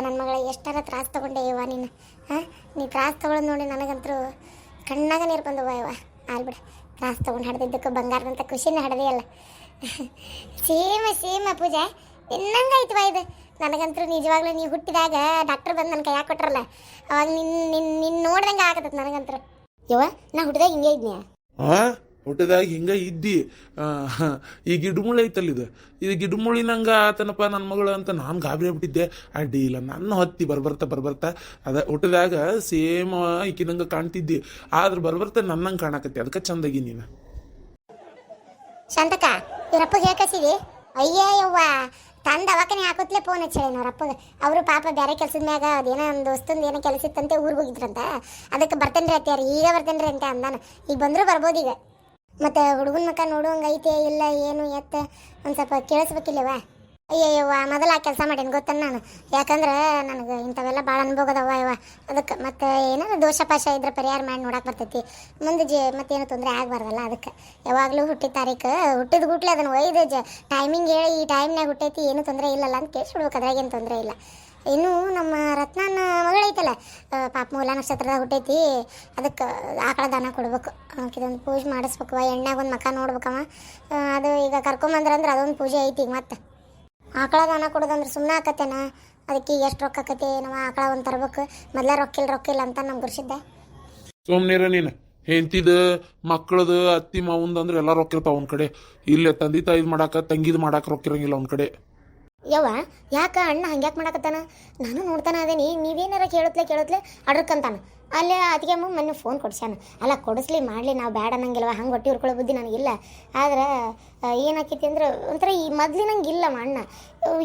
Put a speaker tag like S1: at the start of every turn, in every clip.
S1: ನನ್ನ ಮಗಳ ಎಷ್ಟಾರ ತ್ರಾಸ ತಗೊಂಡೆ ಯವ್ವ ನೀನು? ಹಾಂ? ನೀ ತ್ರಾಸ ತಗೊಳ್ಳೋದು ನೋಡಿ ನನಗಂತರೂ ಕಣ್ಣಾಗ ನೀರು ಬಂದವ ಯವ್ವ. ಆಲ್ಬಿಡ ತ್ರಾಸ ತೊಗೊಂಡು ಹಡ್ದಿದ್ದಕ್ಕೂ ಬಂಗಾರದಂತ ಖುಷಿನೇ ಹಡ್ದೆಯಲ್ಲ. ಸೇಮ ಸೇಮ ಪೂಜೆ. ಇನ್ನಂಗಾಯ್ತು ಇದು? ನನಗಂತೂ ನಿಜವಾಗ್ಲೂ ನೀವು ಹುಟ್ಟಿದಾಗ ಡಾಕ್ಟರ್ ಬಂದು ನನ್ನ ಕೈಯಾಗ ಕೊಟ್ರಲ್ಲ. ಅವಾಗ ನಿನ್ನ ನಿನ್ನ ನಿನ್ನ ನೋಡ್ದಂಗೆ ಆಗತ್ತೆ ನನಗಂತೂ. ಯವ್ವ, ನಾ ಹುಟ್ಟಿದಾಗ ಹಿಂಗೆ ಇದ್ನ್ಯಾ?
S2: ಆ ಹುಟ್ಟಿದಾಗ ಹಿಂಗ ಇದ್ದಿ. ಈ ಗಿಡಮುಳಿ ಐತಲ್ಲ ಇದು. ಗಿಡಮೂಳಿನಂಗೆ ಗಿಡಮುಳಿ ನಂಗ ಆತನಪ್ಪ ನನ್ನ ಮಗಳು ಅಂತ ನಾನು ಗಾಬರಿ ಆಗ್ಬಿಟ್ಟಿದ್ದೆ. ಅಡ್ಡಿ ಇಲ್ಲ, ನನ್ನ ಹೊತ್ತಿ ಬರ್ಬರ್ತಾ ಬರ್ಬರ್ತಾ ಅದ ಹುಟ್ಟದಾಗ ಸೇಮ್ ಈಕಿನಂಗ ಕಾಣ್ತಿದ್ದಿ. ಆದ್ರೆ ಬರ್ಬರ್ತಾ ನನ್ನಂಗೆ ಕಾಣಕತ್ತಿ. ಅದಕ್ಕೆ ಚಂದಾಗಿ ನೀನು.
S1: ಶಾಂತಕ ಇವ್ರಪ್ಪಗೆ ಹೇಳ್ಕಸಿದಿ ಅಯ್ಯೇ ಯವ್ವ, ತಂದ ಅವಕನೆ ಹಾಕುತ್ತಲೇ ಫೋನ್ ಹಚ್ಚೇಳಿ ಅವ್ರಪ್ಪಗೆ ಅವರು ಪಾಪ ಬೇರೆ ಕೆಲಸದ ಮ್ಯಾಗ ಅದೇನೋ ಒಂದು ದೋಸ್ತಂದು ಏನೋ ಕೆಲಸ ಇತ್ತಂತೆ ಊರಿಗೆ ಹೋಗಿದ್ರಂತ. ಅದಕ್ಕೆ ಬರ್ತೇನ್ರಿ ಅತ್ಯಾರ ಈಗ ರೀ ಅಂತ ಅಂದಾನ. ಈಗ ಬಂದರೂ ಬರ್ಬೋದು ಈಗ. ಮತ್ತೆ ಹುಡುಗನ ಮಕ್ಕ ನೋಡುವಂಗೆ ಐತೆ ಇಲ್ಲ ಏನು ಎತ್ತ ಒಂದು ಸ್ವಲ್ಪ ಕೇಳಿಸ್ಬೇಕಿಲ್ಲವ ಅಯ್ಯಯ್ಯವ್ವ, ಮೊದಲ ಆ ಕೆಲಸ ಮಾಡೀನಿ ಗೊತ್ತೇನು ನಾನು? ಯಾಕಂದ್ರೆ ನನಗೆ ಇಂಥವೆಲ್ಲ ಭಾಳ ಅನುಭವದವ ಯವ್ವ ಅದಕ್ಕೆ ಮತ್ತೆ ಏನಾದ್ರು ದೋಷ ಪಾಶ ಇದ್ರೆ ಪರಿಹಾರ ಮಾಡಿ ನೋಡಕ್ಕೆ ಬರ್ತೈತಿ. ಮುಂದೆ ಜ ಮತ್ತೇನು ತೊಂದರೆ ಆಗಬಾರ್ದಲ್ಲ ಅದಕ್ಕೆ. ಯಾವಾಗಲೂ ಹುಟ್ಟಿದ ತಾರೀಕು, ಹುಟ್ಟಿದ ಗುಟ್ಲೆ ಅದನ್ನು ಒಯ್ದು ಜ ಟೈಮಿಂಗ್ ಹೇಳಿ ಈ ಟೈಮ್ನಾಗ ಹುಟ್ಟೈತಿ, ಏನು ತೊಂದರೆ ಇಲ್ಲಲ್ಲ ಅಂತ ಕೇಳಿಸ್ಬಿಡ್ಬೇಕು. ಅದ್ರಾಗೇನು ತೊಂದರೆ ಇಲ್ಲ. ಇನ್ನು ನಮ್ಮ ರತ್ನನ ಮಗಳೈತಲ್ಲ ಪಾಪ ಮೂಲ ನಕ್ಷತ್ರದಾಗ ಹುಟ್ಟೈತಿ. ಅದಕ್ಕೆ ಆಕಳ ದಾನ ಕೊಡ್ಬೇಕು. ಇದೊಂದು ಪೂಜೆ ಮಾಡಿಸ್ಬೇಕು. ಎಣ್ಣೆಗೆ ಒಂದು ಮಕ ನೋಡ್ಬೇಕವ ಅದು ಈಗ ಕರ್ಕೊಂಬಂದ್ರಂದ್ರೆ ಅದೊಂದು ಪೂಜೆ ಐತಿ ಈಗ ಮತ್ತೆ. ಆಕಳ ದಾನ ಕೊಡೋದಂದ್ರೆ ಸುಮ್ಮನೆ ಆಕತ್ತೇನ ಅದಕ್ಕೆ ಎಷ್ಟು ರೊಕ್ಕ ಆಕತಿ? ನಾವು ಆಕಳ ಒಂದು ತರ್ಬೇಕು. ಇಲ್ಲ, ರೊಕ್ಕ ಇಲ್ಲ ಅಂತ ನಮ್ಗೆ ಗುರ್ಸಿದ್ದೆ.
S2: ಸುಮ್ಮನಿರ ನೀನು. ಹೆಂಡ್ತಿದ ಮಕ್ಕಳದು ಅತ್ತಿ ಮಾವಂದಂದ್ರೆ ಎಲ್ಲ ರೊಕ್ಕಿರ್ತಾವ ಅವ್ನ ಕಡೆ. ಇಲ್ಲೇ ತಂದೆ ತಾಯಿದ್ ಮಾಡಾಕ, ತಂಗಿದ್ ಮಾಡಾಕ ರೊಕ್ಕಿರಂಗಿಲ್ಲ ಅವ್ನ ಕಡೆ.
S1: ಯವ್ವ, ಯಾಕ ಅಣ್ಣ ಹಂಗ್ಯಾಕೆ ಮಾಡಕತ್ತಾನ? ನಾನು ನೋಡ್ತಾನ ಅದೇನಿ, ನೀವೇನಾರ ಕೇಳುತ್ತಲೇ ಕೇಳುತ್ತಲೇ ಅಡ್ರಕ್ಕಂತಾನ. ಅಲ್ಲೇ ಅದಕ್ಕೆ ಅಮ್ಮ ಮೊನ್ನೆ ಫೋನ್ ಕೊಡ್ಸ್ಯಾನ. ಅಲ್ಲ, ಕೊಡಿಸ್ಲಿ, ಮಾಡಲಿ, ನಾವು ಬೇಡ ಅನ್ನಂಗಿಲ್ವ? ಹಂಗೆ ಹೊಟ್ಟೆ ಹುರ್ಕೊಳ್ಳೋ ಬುದ್ಧಿ ನನಗಿಲ್ಲ. ಆದ್ರೆ ಏನಾಕೈತಿ ಅಂದ್ರೆ, ಒಂಥರ ಈ ಮೊದ್ಲಿನಂಗೆ ಇಲ್ಲವ ಅಣ್ಣ.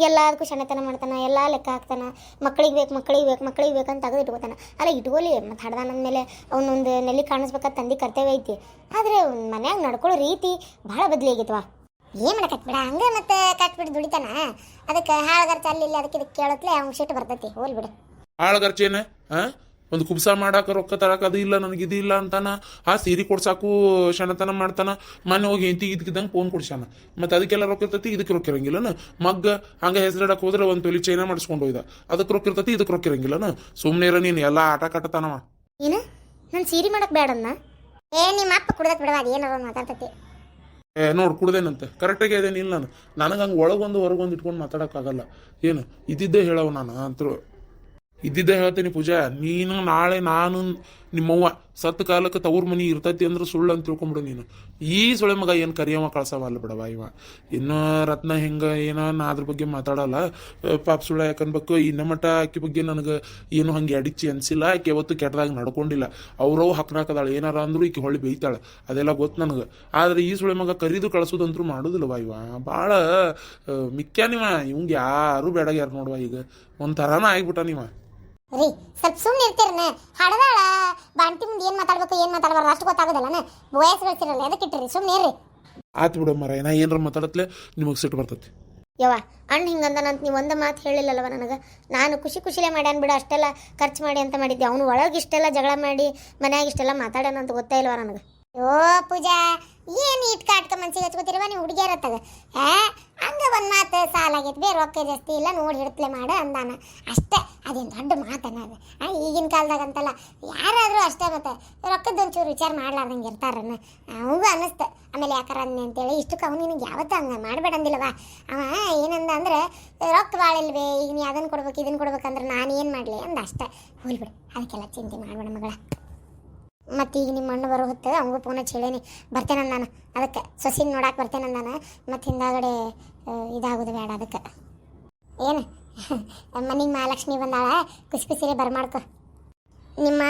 S1: ಎಲ್ಲದಕ್ಕೂ ಶಣತನ ಮಾಡ್ತಾನೆ, ಎಲ್ಲ ಲೆಕ್ಕ ಹಾಕ್ತಾನ. ಮಕ್ಳಿಗೆ ಬೇಕು ಮಕ್ಳಿಗೆ ಬೇಕು, ಮಕ್ಳಿಗೆ ಬೇಕಂತ ತೆಗೆದು ಇಟ್ಕೋತಾನೆ ಅಲ್ಲ, ಇಟ್ಕೋಲಿ, ಮತ್ತು ಹಡ್ದಾನ ಮೇಲೆ ಅವನೊಂದು ನೆಲ್ಲಿ ಕಾಣಿಸ್ಬೇಕಾದ ತಂದೆ ಕರ್ತವ್ಯ ಐತಿ. ಆದರೆ ಮನ್ಯಾಗ ನಡ್ಕೊಳ್ಳೋ ರೀತಿ ಭಾಳ ಬದಲಿ ಆಗೈತವ ಏನ್ ಮಾಡಕತ್ ಬಿಡ? ಹಂಗ ಮತ್ತೆ ಕಟ್ಬಿಟ್ಟು ದುಡಿತಾನ? ಅದಕ್ಕೆ ಹಾಳಗರ್ಚ ಅಲ್ಲಿ ಇಲ್ಲಿ ಅದಕ್ಕೆ ಇದಕ್ಕೆ ಕೇಳತ್ಲೆ ಅವ್ನ ಶೀಟ್ ಬರ್ತೈತಿ ಹೋಲ್ ಬಿಡು.
S2: ಆಳ್ಗರ್ಚೇನೆ ಒಂದು ಕುಬ್ಸ ಮಾಡಾಕ ರೊಕ್ಕ ತರಕ ಅದು ಇಲ್ಲ ನನಗೆ ಇದು ಇಲ್ಲ ಅಂತಾನ? ಆ ಸೀರೆ ಕೊಡ್ಸಾಕು ಶಣತನ ಮಾಡ್ತಾನ? ಮನೆ ಹೋಗಿ ಹೆಂತಿ ಇದಕ್ಕಿದ್ದಂಗೆ ಫೋನ್ ಕೊಡ್ಸಾನ ಮತ್ತೆ ಅದಕ್ಕೆಲ್ಲ ರೊಕ್ಕ ಇರ್ತೈತಿ ಇದಕ್ಕೆ ರೊಕ್ಕ ಇರಂಗಿಲ್ಲನ ಮಗ್ಗ ಹಂಗ ಹೆಸರಿಡಕ್ಕೆ ಹೋದ್ರೆ ಒಂದು ತೊಲಿ ಚೈನ ಮಾಡಿಸ್ಕೊಂಡು ಹೋಯ್ದ. ಅದಕ್ಕೆ ರೊಕ್ಕ ಇರ್ತೈತಿ ಇದಕ್ಕೆ ರೊಕ್ಕ ಇರಂಗಿಲ್ಲನ ಸುಮ್ಮನೆ ಇರ ನೀನು ಎಲ್ಲ ಆಟ ಕಟ್ಟತಾನವ
S1: ಏನು? ನಾನು ಸೀರೆ ಮಾಡಕ್ ಬೇಡನ್ನ ಏ ನಿಮ್ಮ ಅಪ್ಪ ಕುಡ್ದಕ್ಕೆ ಬಿಡವಾ ಅದು ಏನಾರ ಮಾತಾಡ್ತೈತಿ.
S2: ಏ, ನೋಡ್, ಕುಡ್ದೇನಂತೆ. ಕರೆಕ್ಟಾಗಿ ಇದೇನಿ ಇಲ್ಲ ನಾನು ನನಗೆ ಹಂಗೆ ಒಳಗೊಂದು, ಹೊರಗೊಂದು ಇಟ್ಕೊಂಡು ಮಾತಾಡೋಕ್ಕಾಗಲ್ಲ. ಏನು? ಇದ್ದಿದ್ದೇ ಹೇಳವ್ ನಾನು ಅಂತರು ಇದ್ದಿದ್ದೇ ಹೇಳ್ತೀನಿ ಪೂಜಾ. ನೀನು ನಾಳೆ ನಾನು ನಿಮ್ಮವ್ವ, ಸತ್ ಕಾಲಕ್ಕೆ ತವ್ರ ಮನಿ ಇರ್ತೈತಿ ಅಂದ್ರೆ ಸುಳ್ಳು ಅಂತ ತಿಳ್ಕೊಂಬಿಡು ನೀನು. ಈ ಸುಳೆ ಮಗ ಏನು ಕರಿಯವ ಕಳ್ಸವಲ್ಲ ಬಿಡವ ಇವ. ಇನ್ನು ರತ್ನ ಹೆಂಗ ಏನೋ ನಾ ಅದ್ರ ಬಗ್ಗೆ ಮಾತಾಡಲ್ಲ. ಪಾಪ ಸುಳ್ಳ ಯಾಕನ್ಬೇಕು? ಇನ್ನ ಮಟ್ಟ ಆಕೆ ಬಗ್ಗೆ ನನಗೆ ಏನು ಹಂಗೆ ಅಡಿಚಿ ಅನಿಸಿಲ್ಲ. ಆಕೆ ಯಾವತ್ತು ಕೆಟ್ಟದಾಗ ನಡ್ಕೊಂಡಿಲ್ಲ. ಅವ್ರವ್ ಹಕ್ನಾಕದಾಳ ಏನಾರ ಅಂದ್ರು ಈಕೆ ಹೊಳ್ಳಿ ಬೈತಾಳೆ. ಅದೆಲ್ಲ ಗೊತ್ತು ನನಗೆ. ಆದ್ರೆ ಈ ಸುಳೆ ಮಗ ಕರೀದು ಕಳಿಸೋದಂತರೂ ಮಾಡೋದಿಲ್ಲವ ಇವ. ಭಾಳ ಮಿಕ್ಕ್ಯಾನಿವ. ಇವಂಗೆ ಯಾರು ಬೇಡಾಗ್ಯಾರ ನೋಡುವ ಈಗ. ಒಂಥರನ ಆಗ್ಬಿಟ್ಟ ನೀವ
S1: ರೀ ಸ್ವಲ್ಪ ಸುಮ್ಮನೆ ಇರ್ತೀರನ? ಹಡದಾಳ? ಬಾಂಟಿ ಮುಂದೆ ಏನು ಮಾತಾಡ್ಬೇಕು ಏನು ಮಾತಾಡ್ಬಾರ್ದು? ಅಷ್ಟು ಗೊತ್ತಾಗೋದಲ್ಲನ? ವಯಸ್ಸು ಹೇಳ್ತಿರಲ್ಲ ಅದಕ್ಕೆ ಇಟ್ಟಿರಿ ಸುಮ್ಮನೆ ಇರ್ರಿ.
S2: ಆತ್ ಬಿಡು ಮರ ನಾ ಏನಾರ ಮಾತಾಡತ್ಲೆ ನಿಮಗೆ ಸಿಟ್ಟು ಬರ್ತೈತಿ.
S1: ಯವ್ವ ಅಣ್ಣ ಹಿಂಗಂದನಂತ ನೀವು ಒಂದು ಮಾತು ಹೇಳಿಲ್ಲಲ್ವ ನನಗೆ? ನಾನು ಖುಷಿ ಖುಷಿಲೇ ಮಾಡ್ಯಾನ ಬಿಡು ಅಷ್ಟೆಲ್ಲ ಖರ್ಚು ಮಾಡಿ ಅಂತ ಮಾಡಿದ್ದೆ. ಅವನು ಒಳಗೆ ಇಷ್ಟೆಲ್ಲ ಜಗಳ ಮಾಡಿ ಮನ್ಯಾಗ ಇಷ್ಟೆಲ್ಲ ಮಾತಾಡ್ಯಾನ ಅಂತ ಗೊತ್ತೇ ಇಲ್ವ ನನಗೆ? ಓ ಪೂಜಾ ಏನು ಇಟ್ ಕಾಟ್ಕ ಮನ್ಸಿಗೆ ಹಚ್ಕೋತಿರುವ ನೀವು ಹುಡುಗಿಯರತ್ತಾಗ ಹಾ ಹಂಗ ಒಂದು ಮಾತು ಸಾಲಾಗೈತೆ ಬೇರೆ ರೊಕ್ಕ ಜಾಸ್ತಿ ಇಲ್ಲ ನೋಡಿ ಹಿಡ್ತಲೆ ಮಾಡು ಅಂದಾನ. ಅಷ್ಟೇ. ಅದೇನು ದೊಡ್ಡ ಮಾತನ ಈಗಿನ ಕಾಲದಾಗ ಅಂತಲ್ಲ ಯಾರಾದರೂ ಅಷ್ಟೇ ಮತ್ತೆ, ರೊಕ್ಕದ ಒಂಚೂರು ವಿಚಾರ ಮಾಡ್ಲಾರ್ದಂಗೆ ಇರ್ತಾರನ್ನ ಅವಂಗೂ ಅನ್ನಿಸ್ತು. ಆಮೇಲೆ ಯಾಕಾರ ಅಂತೇಳಿ ಇಷ್ಟಕ್ಕೆ ಅವ್ನು ನಿನಗೆ ಯಾವತ್ತೂ ಹಂಗೆ ಮಾಡಬೇಡ ಅಂದಿಲ್ಲವ ಅವ ಏನಂದ ಅಂದ್ರೆ, ರೊಕ್ಕ ಭಾಳ ಇಲ್ವೇ ಈಗ ನೀ ಅದನ್ನು ಕೊಡ್ಬೇಕು ಇದನ್ನು ಕೊಡ್ಬೇಕಂದ್ರೆ ನಾನು ಏನು ಮಾಡಲಿ ಅಂದ ಅಷ್ಟೇ. ಹೋಲ್ಬಿಡು ಅದಕ್ಕೆಲ್ಲ ಚಿಂತೆ ಮಾಡಬೇಡ ಮಗಳ. ಮತ್ತು ಈಗ ನಿಮ್ಮ ಅಣ್ಣ ಬರೋ ಹೊತ್ತು ಅವಂಗೂ ಫೋನ್ ಹಚ್ಚಿ ಹೇಳೇನಿ. ಬರ್ತೇನೆ ನಾನು, ಅದಕ್ಕೆ ಸೊಸಿನ ನೋಡಕ್ಕೆ ಬರ್ತೇನೆ ನಾನು. ಮತ್ತು ಹಿಂದಾಗಡೆ ಇದಾಗೋದು ಬೇಡ ಅದಕ್ಕೆ. ಏನು? ಮನೆಗೆ ಮಹಾಲಕ್ಷ್ಮಿ ಬಂದಾಳ ಖುಷಿ ಬರ ಬರ್ಮಾಡ್ಕೊ. ನಿಮ್ಮ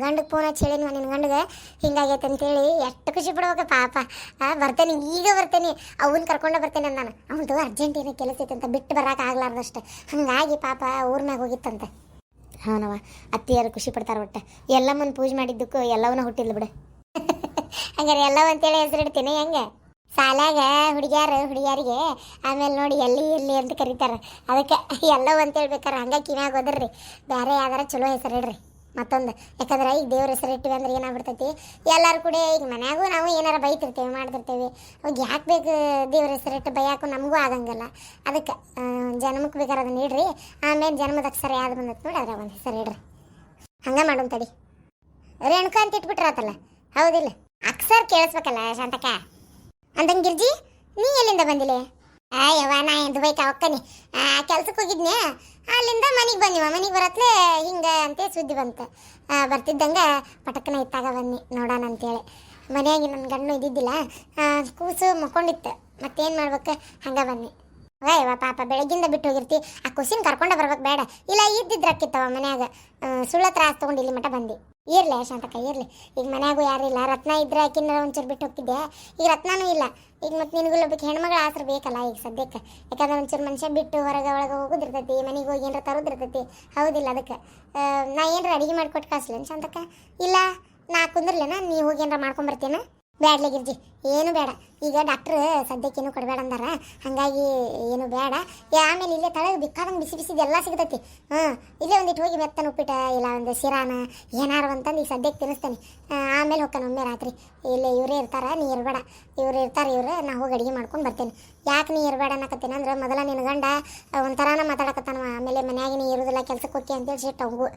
S1: ಗಂಡಗೆ ಫೋನ್ ಹಚ್ಚಿ ಹೇಳೀನಿ ನಿನ್ನ ಗಂಡಗೆ? ಹಿಂಗಾಗೈತೆ ಅಂತೇಳಿ ಎಷ್ಟು ಖುಷಿ ಪಡ್ಬೇಕು ಪಾಪ. ಬರ್ತೇನೆ, ಈಗ ಬರ್ತೇನೆ. ಅವನ್ನ ಕರ್ಕೊಂಡೇ ಬರ್ತೇನೆ ನಾನು ಅವನದು ಅರ್ಜೆಂಟ್ ಏನೋ ಕೆಲಸ ಐತೆ ಅಂತ ಬಿಟ್ಟು ಬರಕ್ಕೆ ಆಗ್ಲಾರ್ದಷ್ಟು ಹಂಗಾಗಿ ಪಾಪ ಊರ್ನಾಗ ಹೋಗಿತ್ತಂತೆ. ಹಾನವ ಅತ್ತಿಯರು ಖುಷಿ ಪಡ್ತಾರೆ ಒಟ್ಟು. ಎಲ್ಲಮ್ಮನ ಪೂಜೆ ಮಾಡಿದ್ದಕ್ಕೂ ಎಲ್ಲವನ್ನ ಹುಟ್ಟಿಲ್ಲ ಬಿಡು. ಹಂಗಾರೆ ಎಲ್ಲವ ಅಂತೇಳಿ ಹೆಸರಿಡ್ತೀನಿ ಹೆಂಗೆ? ಸಾಲಾಗ ಹುಡುಗ್ಯಾರ, ಹುಡುಗಿಯರಿಗೆ, ಆಮೇಲೆ ನೋಡಿ ಎಲ್ಲಿ ಎಲ್ಲಿ ಅಂತ ಕರೀತಾರೆ. ಅದಕ್ಕೆ ಎಲ್ಲೋ ಅಂತ ಹೇಳ್ಬೇಕಾರೆ ಹಂಗೆ ಕಿವ್ಯಾಗ ಹೋದ್ರಿ ಬೇರೆ ಯಾವ್ದಾರ ಚಲೋ ಹೆಸರು ಹೆಸರಿಡ್ರಿ ಮತ್ತೊಂದು. ಯಾಕಂದ್ರೆ ಈಗ ದೇವ್ರ ಹೆಸರು ಇಟ್ಟಿವಿ ಅಂದ್ರೆ ಏನಾಗ್ಬಿಡ್ತೈತಿ? ಎಲ್ಲರೂ ಕೂಡ ಈಗ ಮನ್ಯಾಗೂ ನಾವು ಏನಾರ ಬೈತಿರ್ತೇವೆ, ಮಾಡ್ತಿರ್ತೇವೆ. ಅವಾಗ ಯಾಕೆ ಬೇಕು ದೇವ್ರ ಹೆಸರಿಟ್ಟು ಬೈಯಾಕು ನಮಗೂ ಆಗಂಗಿಲ್ಲ. ಅದಕ್ಕೆ ಜನ್ಮಕ್ಕೆ ಬೇಕಾದ್ರೆ ಅದನ್ನ ಇಡ್ರಿ. ಆಮೇಲೆ ಜನ್ಮದ ಅಕ್ಷರ ಯಾವ್ದು ಬಂದತ್ ನೋಡಿ ಅದ್ರ ಒಂದು ಹೆಸರು ಇಡ್ರಿ. ಹಂಗೆ ಮಾಡೋಣ ತಡಿ. ರೇಣುಕ ಅಂತ ಇಟ್ಬಿಟ್ರಾತಲ್ಲ, ಹೌದಿಲ್ಲ? ಅಕ್ಷರ ಕೇಳಿಸ್ಬೇಕಲ್ಲ ಶಾಂತಕ ಅಂದಂಗೆ ಗಿರ್ಜಿ ನೀ ಎಲ್ಲಿಂದ ಬಂದಿಲೆ? ಅಯ್ಯವ್ವ ನಾ ಬೈಕ ಒಕ್ಕನಿ. ಕೆಲ್ಸಕ್ಕೆ ಹೋಗಿದ್ನೆ ಅಲ್ಲಿಂದ ಮನೆಗೆ ಬಂದಿವ. ಮನೆಗೆ ಬರತ್ಲೆ ಹಿಂಗೆ ಅಂತ ಸುದ್ದಿ ಬಂತು. ಆ, ಬರ್ತಿದ್ದಂಗೆ ಪಟಕನ ಇತ್ತಾಗ ಬನ್ನಿ ನೋಡೋಣ ಅಂತೇಳಿ. ಮನೆಯಾಗಿ ನನ್ನ ಗಂಡು ಇದ್ದಿದ್ದಿಲ್ಲ. ಆ, ಕೂಸು ಮಕ್ಕೊಂಡಿತ್ತು. ಮತ್ತೇನು ಮಾಡ್ಬೇಕು? ಹಂಗೆ ಬನ್ನಿ. ಅಯ್ಯವ್ವ, ಪಾಪ, ಬೆಳಗ್ಗಿಂದ ಬಿಟ್ಟು ಹೋಗಿರ್ತಿ. ಆ ಕುಸಿನ ಕರ್ಕೊಂಡ ಬರ್ಬೇಕು ಬೇಡ. ಇಲ್ಲ, ಇದ್ದಿದ್ರೆ ಅಕ್ಕಿತ್ತವ ಮನ್ಯಾಗ. ಸುಳ್ಳ ತ್ರಾಸ ತಗೊಂಡು ಇಲ್ಲಿ ಮಟ ಬಂದು. ಇರ್ಲಿ ಶಾಂತಕ್ಕ ಇರ್ಲಿ. ಈಗ ಮನ್ಯಾಗೂ ಯಾರಿಲ್ಲ ರತ್ನ ಇದ್ರೆ ಆಕಿನ ಒಂಚೂರು ಬಿಟ್ಟು ಹೋಗ್ತಿದ್ದೆ. ಈಗ ರತ್ನನೂ ಇಲ್ಲ. ಈಗ ಮತ್ತೆ ನಿನಗೂ ಒಬ್ಬಕ್ಕೆ ಹೆಣ್ಮಗಳ ಆಸರು ಬೇಕಲ್ಲ ಈಗ ಸದ್ಯಕ್ಕೆ. ಯಾಕಂದ್ರೆ ಒಂಚೂರು ಮನುಷ್ಯ ಬಿಟ್ಟು ಹೊರಗೆ ಒಳಗೆ ಹೋಗೋದಿರ್ತೈತಿ, ಮನೆಗೆ ಹೋಗಿ ಏನಾರ ತರೋದಿರ್ತೈತಿ. ಹೌದಿಲ್ಲ ಅದಕ್ಕೆ. ನಾ ಏನಾರ ಅಡಿಗೆ ಮಾಡಿಕೊಟ್ಟು ಕಳಿಸ್ಲೇನು ಶಾಂತಕ್ಕ ಇಲ್ಲ, ನಾ ಕುಂದಿರ್ಲೇನ? ನೀ ಹೋಗಿ ಏನಾರ ಮಾಡ್ಕೊಂಬರ್ತೇನ ಬ್ಯಾಡ್ಲೆ ಗಿರ್ಜಿ, ಏನು ಬೇಡ ಈಗ ಡಾಕ್ಟ್ರ್ ಸದ್ಯಕ್ಕೇನು ಕೊಡಬೇಡ ಅಂದಾರ. ಹಾಗಾಗಿ ಏನು ಬೇಡ ಆಮೇಲೆ ಇಲ್ಲೇ ತಳಗೆ ಬಿಕ್ಕಾದಂಗೆ ಬಿಸಿ ಬಿಸಿದು ಎಲ್ಲ ಸಿಗ್ತೈತಿ. ಹಾಂ, ಇಲ್ಲೇ ಒಂದಿಟ್ಟು ಹೋಗಿ ಮೆತ್ತನ ಉಪ್ಪಿಟ ಇಲ್ಲ ಒಂದು ಶಿರಾನ, ಏನಾರು ಅಂತಂದು ಈಗ ಸದ್ಯಕ್ಕೆ ತಿನ್ನಿಸ್ತಾನೆ. ಆಮೇಲೆ ಹೋಗ್ತಾನೆ ಒಮ್ಮೆ ರಾತ್ರಿ. ಇಲ್ಲೇ ಇವರೇ ಇರ್ತಾರ, ನೀ ಇರಬೇಡ. ಇವ್ರು ಇರ್ತಾರೆ ಇವ್ರು, ನಾ ಹೋಗಿ ಅಡುಗೆ ಮಾಡ್ಕೊಂಡು ಬರ್ತೇನೆ. ಯಾಕೆ ನೀ ಇರಬೇಡ ಅನ್ನಕತ್ತೇನೆ? ಅಂದ್ರೆ ಮೊದಲ ನಿನ್ನ ಗಂಡ ಒಂಥರಾನ ಮಾತಾಡಕತ್ತಾನ ಆಮೇಲೆ ಮನ್ಯಾಗ ನೀ ಇರೋದಿಲ್ಲ ಕೆಲ್ಸಕ್ಕೆ ಹೋಗಿ ಅಂತೇಳಿ ಸಿಟ್ಟು ಅವಂಗು.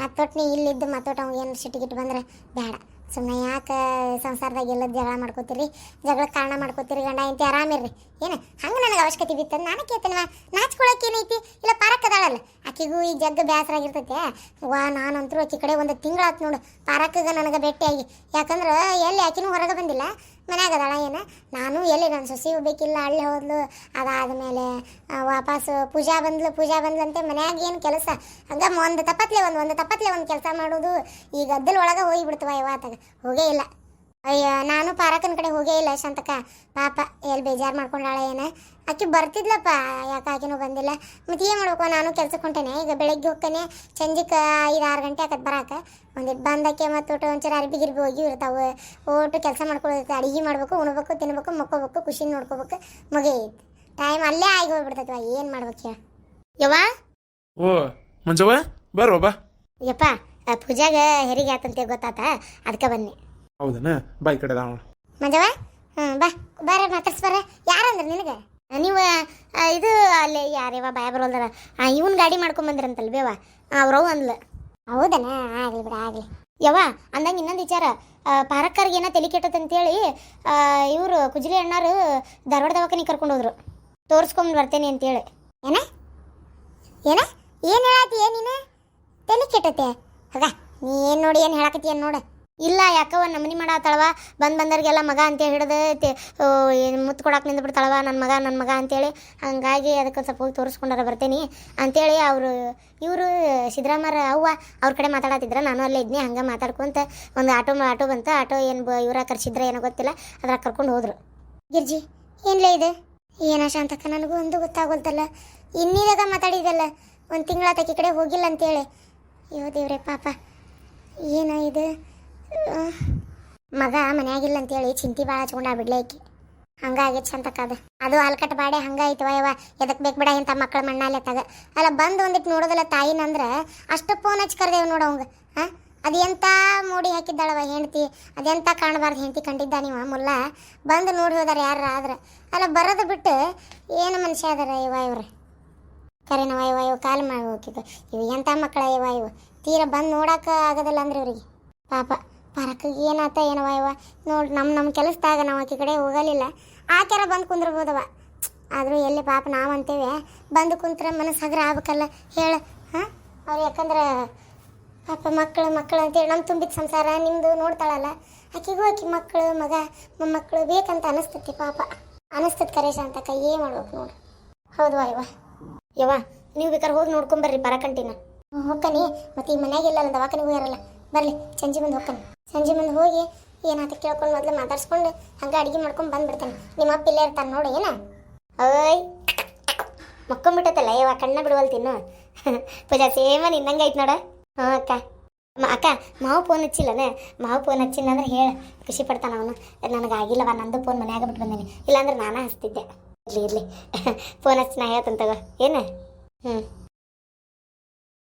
S1: ಮತ್ತೊಟ್ಟು ನೀ ಇಲ್ಲಿದ್ದು ಮತ್ತೊಟ್ಟು ಅವ್ಗೆ ಏನು ಸಿಟ್ಟಿಗಿಟ್ಟು ಬಂದ್ರೆ ಬೇಡ ಸುಮ್ಮನೆ ಯಾಕೆ ಸಂಸಾರದಾಗ ಎಲ್ಲ ಜಗಳ ಮಾಡ್ಕೋತೀರಿ? ಜಗಳಕ್ಕೆ ಕಾರಣ ಮಾಡ್ಕೋತೀರಿ? ಗಂಡ ಇಂತಿ ಆರಾಮಿರ್ರಿ ಏನು? ಹಂಗೆ ನನಗೆ ಅವಶ್ಯಕತೆ ಬಿತ್ತು ನಾನು ಕೇಳ್ತೇನೆ ನಾಚ್ಕೊಳಕ್ಕೆ ಏನೈತಿ? ಇಲ್ಲ ಪಾರಕ್ ಅದಾಳಲ್ಲ. ಆಕಿಗೂ ಈ ಜಗ್ಗ ಬೇಸರ ವಾ, ನಾನಂತರೂ ಆಕಿ ಕಡೆ ಒಂದು ತಿಂಗಳಾತು ನೋಡು. ಪಾರಕ್ಕಾಗ ನನಗೆ ಭೇಟಿಯಾಗಿ. ಯಾಕಂದ್ರೆ ಎಲ್ಲಿ ಆಕಿನೂ ಹೊರಗೆ ಬಂದಿಲ್ಲ. ಮನ್ಯಾಗ ಅದಾಳ ಏನು? ನಾನು ಎಲ್ಲಿ ನನ್ನ ಸೊಸಿ ಬೇಕಿಲ್ಲ ಹಳ್ಳಿ ಹೋದ್ಲು, ಅದಾದಮೇಲೆ ವಾಪಸ್ಸು ಪೂಜಾ ಬಂದ್ಲು, ಪೂಜಾ ಬಂದ್ಲಂತೆ ಮನ್ಯಾಗ ಏನು ಕೆಲಸ? ಹಂಗ ಒಂದು ತಪ್ಪತ್ಲೆ ಒಂದು ಒಂದು ತಪ್ಪತ್ಲೆ ಒಂದು ಕೆಲಸ ಮಾಡೋದು ಈ ಗದ್ದಲ ಒಳಗೆ ಹೋಗಿ ಬಿಡ್ತವ ಇವತ್ತಾಗ ಹೋಗೇ ಇಲ್ಲ. ಅಯ್ಯ ನಾನು ಪಾರಕನ ಕಡೆ ಹೋಗೇ ಇಲ್ಲ ಶಾಂತಕ ಪಾಪ ಎಲ್ಲಿ ಬೇಜಾರು ಮಾಡ್ಕೊಂಡಾಳೆ ಏನ? ಆಕೆ ಬರ್ತಿದ್ಲಪ್ಪ ಯಾಕೆ ಆಕಿನೂ ಬಂದಿಲ್ಲ. ಮತ್ತೆ ಏನು ಮಾಡ್ಬೇಕು ನಾನು ಕೆಲ್ಸಕ್ಕೆ ಹೊಂಟೇನೆ. ಈಗ ಬೆಳಗ್ಗೆ ಹೋಗ್ತಾನೆ. ಸಂಜೆಗೆ ಐದು ಆರು ಗಂಟೆ ಆಕತ್ ಬರಾಕ. ಒಂದಿಟ್ಟು ಬಂದಕ್ಕೆ ಮತ್ತು ಊಟ ಒಂಚೂರು ಅರ್ಬಿ ಗಿರ್ಬಿ ಹೋಗಿ ಇರ್ತಾವೆ. ಒಟ್ಟು ಕೆಲಸ ಮಾಡ್ಕೊಳತ್ತೆ ಅಡುಗೆ ಮಾಡ್ಬೇಕು ಉಣ್ಬೇಕು ತಿನ್ಬೇಕು ಮಕ್ಕೋಬೇಕು ಖುಷಿ ನೋಡ್ಕೋಬೇಕು. ಮಗೆ ಟೈಮ್ ಅಲ್ಲೇ ಆಗಿ ಹೋಗ್ಬಿಡ್ತೈತವ ಏನು ಮಾಡ್ಬೇಕು ಹೇಳ. ಯವ್ವ?
S2: ಓ ಮಂಜವ್ವ ಬರೋ ಬಾ.
S1: ಯಪ್ಪ ಪೂಜಾಗ ಹೆರಿಗೆ ಆತಂತೆ ಗೊತ್ತಾತ? ಅದಕ್ಕೆ ಬನ್ನಿ.
S2: ಹೌದನ? ಬಾ ಈ ಕಡೆ ದಾವ
S1: ಮಂಜವ್ವ? ಹ್ಞೂ ಬಾ. ಬಾರ, ಮಾತಾಡ್ಸ್ ಯಾರಂದ್ರೆ ನಿನಗೆ? ನೀವು ಇದು ಅಲ್ಲಿ ಯಾರೇವ, ಬಾಯ ಬರೋಲ್ದಾರ? ಇವನ್ ಗಾಡಿ ಮಾಡ್ಕೊಂಡ್ ಬಂದಿರಂತಲ್ ಬೇವ ಅವ್ರವ್ ಅಂದ್ಲ. ಹೌದನ? ಆಗ್ಲಿ ಬಿಡ, ಆಗ್ಲಿ. ಯವ್ವ, ಅಂದಂಗ ಇನ್ನೊಂದು ವಿಚಾರ. ಪಾರಕ್ಕರ್ಗೆ ಏನೋ ತಲೆ ಅಂತೇಳಿ ಇವರು ಕುಜ್ಲಿ ಅಣ್ಣಾರು ಧಾರವಾಡ ದವಾಖಾನೆ ಕರ್ಕೊಂಡು ಹೋದ್ರು. ತೋರಿಸ್ಕೊಂಡು ಬರ್ತೇನೆ ಅಂತೇಳಿ. ಏನ? ಏನ? ಏನು ಹೇಳತ್ತಿ ಏನಿನ ತಲೆ ಕೆಟ್ಟತೆ ಹಗ, ನೀ ಏನು ನೋಡಿ, ಏನು ಹೇಳಕತ್ತೀಯ ನೋಡು. ಇಲ್ಲ ಯಾಕವ ನಮನಿ ಮಾಡಾತಾಳವ ಬಂದ್ ಬಂದವ್ರಿಗೆಲ್ಲ ಮಗ ಅಂತೇಳಿ ಹಿಡಿದು ಏನು ಮುತ್ತು ಕೊಡಕ್ಕೆ ನಿಂದು ಬಿಡ್ತಾಳವ ನನ್ನ ಮಗ ನನ್ನ ಮಗ ಅಂತೇಳಿ. ಹಂಗಾಗಿ ಅದಕ್ಕೆ ಸ್ವಲ್ಪ ಹೋಗಿ ತೋರಿಸ್ಕೊಂಡಾರ ಬರ್ತೀನಿ. ಅಂತೇಳಿ ಅವರು, ಇವರು ಸಿದ್ದರಾಮರ ಅವ್ವ, ಅವ್ರ ಕಡೆ ಮಾತಾಡತ್ತಿದ್ರೆ ನಾನು ಅಲ್ಲೇ ಇದ್ನಿ, ಹಂಗೆ ಮಾತಾಡ್ಕೊಂತ ಒಂದು ಆಟೋ ಆಟೋ ಬಂತು. ಆಟೋ ಏನು ಬ, ಇವ್ರ ಕರ್ಸಿದ್ರೆ ಏನೋ ಗೊತ್ತಿಲ್ಲ. ಅದ್ರಾಗ ಕರ್ಕೊಂಡು ಹೋದ್ರು. ಗಿರ್ಜಿ, ಏನ್ಲೇ ಇದು? ಏನ ಶಾಂತಕ್ಕ ನನಗೂ ಒಂದು ಗೊತ್ತಾಗೋಲ್ತಲ್ಲ. ಇನ್ನೀದಾಗ ಮಾತಾಡಿದಲ್ಲ. ಒಂದು ತಿಂಗಳ ತಕ್ಕಿ ಕಡೆ ಹೋಗಿಲ್ಲ ಅಂತೇಳಿ. ಅಯ್ಯೋ ದೇವ್ರೆ, ಪಾಪ. ಏನ ಇದು ಮಗ ಮನ್ಯಾಗಿಲ್ಲ ಅಂತೇಳಿ ಚಿಂತಿ ಭಾಳ ಹಚ್ಕೊಂಡ ಬಿಡ್ಲೆ ಆಕಿ. ಹಂಗಾಗೈತೆ ಶಾಂತಕ್ಕದ ಅದು ಅಲ್ಕಟ್ ಬಾಡೆ ಹಂಗಾಯ್ತು ವಯವ ಎದಕ್ ಬೇಕು ಬಿಡ ಇಂಥ ಮಕ್ಕಳ ಮಣ್ಣಾಲೆ ತಗ ಅಲ್ಲ ಬಂದು ಒಂದಿಟ್ಟು ನೋಡೋದಲ್ಲ ತಾಯಿನಂದ್ರೆ ಅಷ್ಟು ಫೋನ್ ಹಚ್ಚಿ ಕರ್ದೇವು ನೋಡು ಅವಂಗ. ಅದು ಎಂತ ಮೂಡಿ ಹಾಕಿದ್ದಾಳವ ಹೆಂಡತಿ ಅದೆಂತ ಕಾಣಬಾರ್ದು ಹೆಂಡತಿ ಕಂಡಿದ್ದ ನೀವ ಮುಲ್ಲ. ಬಂದು ನೋಡಿ ಹೋದಾರೆ ಯಾರ ಆದ್ರೆ. ಅಲ್ಲ ಬರೋದು ಬಿಟ್ಟು ಏನು ಮನುಷ್ಯ ಅದಾರ ಇವ ಇವ್ರು? ಕರೆನವ ಇವ ಇವು ಕಾಲು ಮಾಡಿ ಹೋಗಿದ್ದು ಇವು ಎಂಥ ಮಕ್ಕಳ ಇವ ಇವು? ತೀರ ಬಂದು ನೋಡಕ್ಕೆ ಆಗೋದಿಲ್ಲ ಅಂದ್ರೆ ಇವ್ರಿಗೆ. ಪಾಪ. ಪರಕಿಗೆ ಏನಾತ ಏನವ ಇವ? ನೋಡಿ ನಮ್ಮ ನಮ್ಮ ಕೆಲಸದಾಗ ನಾವು ಆಕೆ ಕಡೆ ಹೋಗಲಿಲ್ಲ. ಆಕೆರ ಬಂದು ಕುಂದ್ರಬೋದವ. ಆದರೂ ಎಲ್ಲಿ ಪಾಪ ನಾವು ಅಂತೇವೆ. ಬಂದು ಕುಂತ್ರೆ ಮನಸ್ಸು ಹಗ್ರ ಆಗ್ಬೇಕಲ್ಲ. ಹೇಳ, ಹಾಂ? ಅವ್ರು ಯಾಕಂದ್ರೆ ಪಾಪ ಮಕ್ಕಳು ಮಕ್ಕಳು ಅಂತೇಳಿ ನಮ್ಮ ತುಂಬಿದ ಸಂಸಾರ ನಿಮ್ಮದು ನೋಡ್ತಾಳಲ್ಲ. ಆಕೆಗೂ ಆಕೆ ಮಕ್ಕಳು ಮಗ ಮೊಮ್ಮಕ್ಕಳು ಬೇಕಂತ ಅನಿಸ್ತತಿ ಪಾಪ. ಅನಿಸ್ತದ ಕರೇಶ ಅಂತ ಕೈ ಏನು ಮಾಡ್ಬೇಕು ನೋಡು. ಹೌದು ಇವ ಯವ್ವ, ನೀವು ಬೇಕಾದ್ರೆ ಹೋಗಿ ನೋಡ್ಕೊಂಬರ್ರಿ ಪರಕಂಟಿನ. ಹೋಗ್ಕನಿ. ಮತ್ತೆ ಈ ಮನೆಯಾಗೆಲ್ಲ ದವಾಖಾನೆಗೂ ಇರಲ್ಲ ಬರಲಿ ಸಂಜೆ ಮುಂದೆ ಹೋಗ್ಕನಿ. ಸಂಜೆ ಮುಂದೆ ಹೋಗಿ ಏನಾತ ಕೇಳ್ಕೊಂಡು ಮೊದಲು ಮಾತಾಡ್ಸ್ಕೊಂಡು ಹಂಗೆ ಅಡುಗೆ ಮಾಡ್ಕೊಂಡು ಬಂದ್ಬಿಡ್ತೇನೆ. ನಿಮ್ಮ ಅಪ್ಪ ಇಲ್ಲೇ ಇರ್ತಾನೆ ನೋಡು, ಏನ? ಓಯ್! ಮಕ್ಕೊಂಬಿಟ್ಟತಲ್ಲ, ಯವ್ವ ಕಣ್ಣ ಬಿಡುವಲ್ ತಿನ್ನು ಪೂಜಾ ಸೇಮ ನಿನ್ನಂಗೆ ಐತೆ ನೋಡ. ಹಾಂ ಅಕ್ಕ. ಅಕ್ಕ, ಮಾವು ಫೋನ್ ಹಚ್ಚಿಲ್ಲನೇ? ಮಾವು ಫೋನ್ ಹಚ್ಚಿಲ್ಲ ಅಂದ್ರೆ ಹೇಳ, ಖುಷಿ ಪಡ್ತಾನ ಅವನು. ನನಗಾಗಿಲ್ಲವ ನಂದು ಫೋನ್ ಮನೆಯಾಗ ಬಿಟ್ಟು ಬಂದೀನಿ. ಇಲ್ಲಾಂದ್ರೆ ನಾನೇ ಹಚ್ತಿದ್ದೆ. ಇರಲಿ ಇರಲಿ. ಫೋನ್ ಹಚ್ಚಿ ನಾ ಹೇಳ್ತಂತಗೋ ಏನು? ಹ್ಞೂ